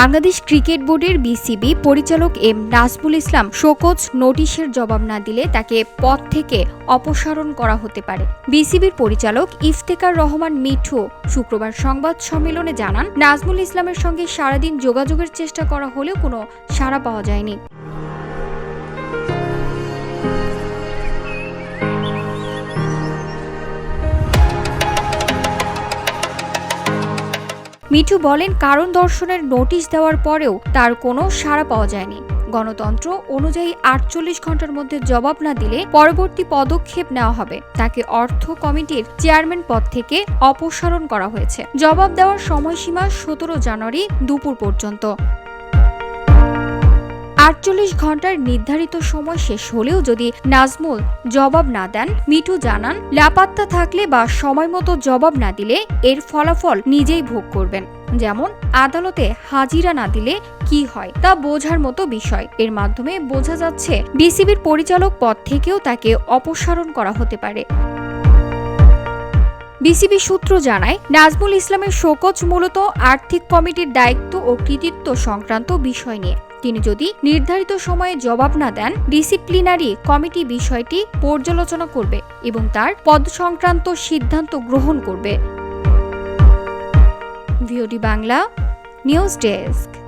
Bangladesh cricket বোর্ডের BCB পরিচালক M Nazbul Islam show cause নোটিশের জবাব না দিলে তাকে পদ থেকে অপসারণ করা হতে পারে। বিসিবির পরিচালক ইফতেকার রহমান মিঠু শুক্রবার সংবাদ সম্মেলনে জানান, নাজমুল ইসলামের সঙ্গে সারাদিন যোগাযোগের চেষ্টা করা হলেও কোনো সাড়া পাওয়া যায়নি। মিঠু বলেন, কারণ দর্শনের নোটিশ দেওয়ার পরেও তার কোনো সাড়া পাওয়া যায়নি। গণতন্ত্র অনুযায়ী আটচল্লিশ ঘণ্টার মধ্যে জবাব না দিলে পরবর্তী পদক্ষেপ নেওয়া হবে। তাকে অর্থ কমিটির চেয়ারম্যান পদ থেকে অপসারণ করা হয়েছে। জবাব দেওয়ার সময়সীমা সতেরো জানুয়ারি দুপুর পর্যন্ত। আটচল্লিশ ঘণ্টার নির্ধারিত সময় শেষ হলেও যদি নাজমুল জবাব না দেন, মিঠু জানান, লাপাত্তা থাকলে বা সময় মতো জবাব না দিলে এর ফলাফল নিজেই ভোগ করবেন। যেমন, আদালতে হাজিরা না দিলে কি হয় তা বোঝার মতো বিষয়। এর মাধ্যমে বোঝা যাচ্ছে, বিসিবির পরিচালক পদ থেকেও তাকে অপসারণ করা হতে পারে। বিসিবি সূত্র জানায়, নাজমুল ইসলামের শোকজ মূলত আর্থিক কমিটির দায়িত্ব ও কৃতিত্ব সংক্রান্ত বিষয় নিয়ে। তিনি যদি নির্ধারিত সময়ে জবাব না দেন ডিসিপ্লিনারি কমিটি বিষয়টি পর্যালোচনা করবে এবং তার পদ সংক্রান্ত সিদ্ধান্ত গ্রহণ করবে। Bangla, news desk.